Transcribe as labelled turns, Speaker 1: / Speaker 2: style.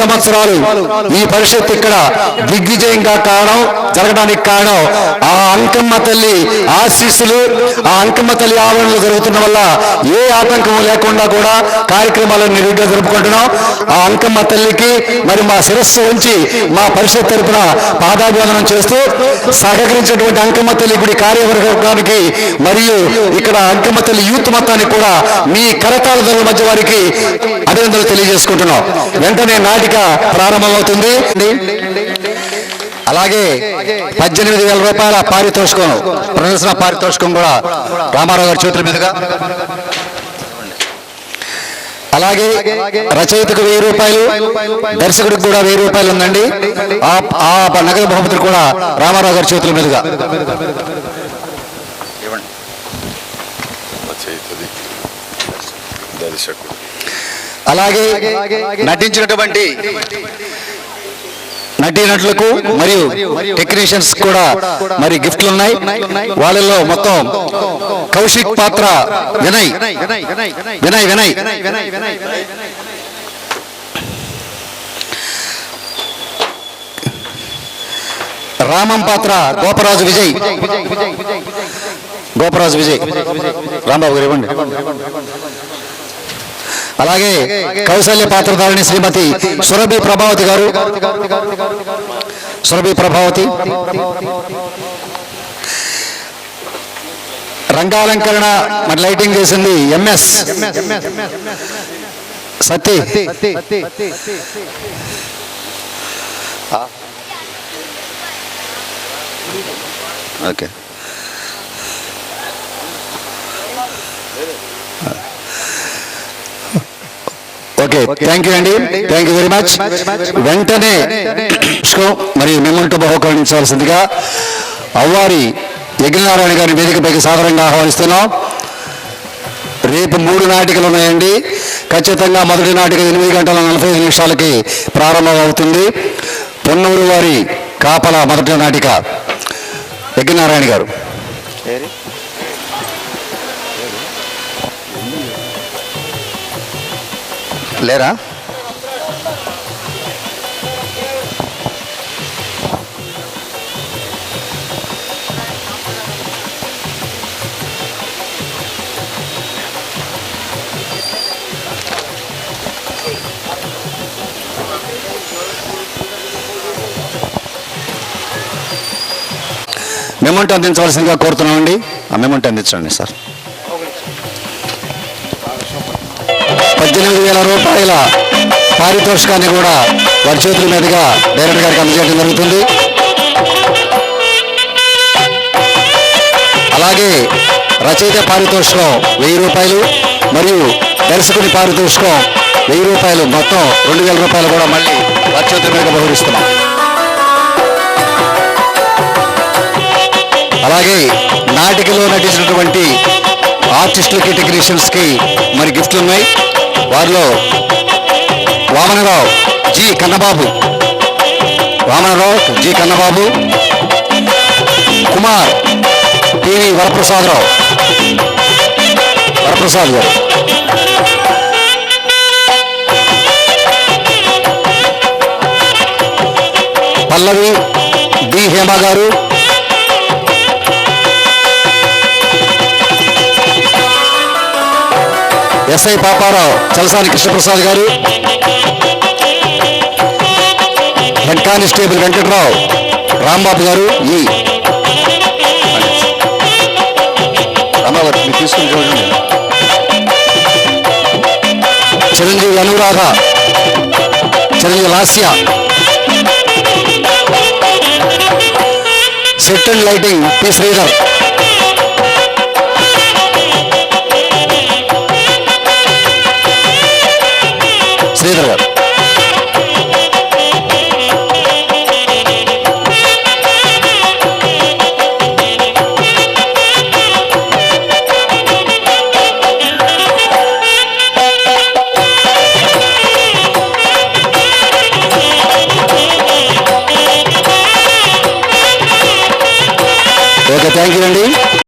Speaker 1: సంవత్సరాలు. ఈ పరిషత్ ఇక్కడ దిగ్విజయంగా కావడం జరగడానికి కారణం ఆ అంకమ్మ తల్లి ఆశీస్సులు ఆ అంకమ్మ తల్లి ఆవరణలు జరుగుతున్న వల్ల ఏ ఆటంకం లేకుండా కూడా కార్యక్రమాలను నిరుగ్గా జరుపుకుంటున్నాం. ఆ అంకమ్మ తల్లికి మరి మా శిరస్సు ఉంచి మా పరిషత్ తరపున పాదాభివందనం చేస్తూ సహకరించినటువంటి అంకమ్మ తల్లి గుడి కార్యవర్గానికి మరియు ఇక్కడ అంకమ్మ తల్లి యూత్ మొత్తానికి కూడా మీ కరతాళ ధరల మధ్య వారికి అభినందనలు తెలియజేసుకుంటున్నాం. వెంటనే నాటి నాటిక ప్రారంభమవుతుంది. అలాగే పద్దెనిమిది వేల రూపాయల పారితోషికం ప్రదర్శన పారితోషికం కూడా రామారావు గారి చేతుల మీదుగా. అలాగే రచయితకు వెయ్యి రూపాయలు దర్శకుడికి కూడా వెయ్యి రూపాయలు ఉందండి. ఆ నగదు బహుమతులు కూడా రామారావు గారి చేతుల మీదుగా.
Speaker 2: దర్శకుడు.
Speaker 1: అలాగే నటించినటువంటి నటీనటులకు మరియు టెక్నీషియన్స్ కూడా మరి గిఫ్ట్లు ఉన్నాయి వాళ్ళలో మొత్తం కౌశిక్ పాత్ర వినయ్. వినయ్ వినయ్. రామం పాత్ర గోపరాజు విజయ్. గోపరాజు విజయ్. రాంబాబు గారు ఇవ్వండి. అలాగే కౌశల్య పాత్రధారిణి శ్రీమతి సురభి ప్రభావతి గారు. సురభి ప్రభావతి. రంగాలంకరణ మరి లైటింగ్ చేసింది MS. Satti. Okay okay thank you అండి థ్యాంక్ యూ వెరీ మచ్ వెంటనే షో మరియు మెమంటో బహుకరించవలసిందిగా అవ్వారి యజ్ఞనారాయణ గారి వేదికపైకి సాదరంగా ఆహ్వానిస్తున్నాం రేపు మూడు నాటికలు ఉన్నాయండి ఖచ్చితంగా మొదటి నాటిక ఎనిమిది గంటల నలభై ఐదు నిమిషాలకి ప్రారంభం అవుతుంది పొన్నూరు వారి కాపల మొదటి నాటిక. యజ్ఞనారాయణ గారు. లేరా? మెమంట్ అందించవలసిందిగా కోరుతున్నామండి. ఆ మెమంట్ అందించండి సార్. పద్దెనిమిది వేల రూపాయల పారితోషికాన్ని కూడా వారి చేతుల మీదుగా డైరెక్టర్ గారికి అందజేయడం జరుగుతుంది. అలాగే రచయిత పారితోషికం వెయ్యి రూపాయలు మరియు దర్శకుని పారితోషికం వెయ్యి రూపాయలు మొత్తం రెండు వేల రూపాయలు కూడా మళ్ళీ వారి చేతుల మీదుగా అలాగే నాటికలో నటించినటువంటి ఆర్టిస్టులకి టెక్నీషియన్స్కి మరి గిఫ్ట్లు ఉన్నాయి. వారిలో Vamanarao G. Kannababu. Vamanarao G. Kannababu. Kumar TV Varaprasadarao. Varaprasad garu. Pallavi D. Hema గారు. ఎస్ఐ పాపారావు చలసాని కృష్ణప్రసాద్ గారు హెడ్ కానిస్టేబుల్ వెంకట్రావు రాంబాబు గారు ఈ Chiranjeevi Anuradha Chiranjeevi Lasya. Set and lighting P. Sridhar. thank you, Andy.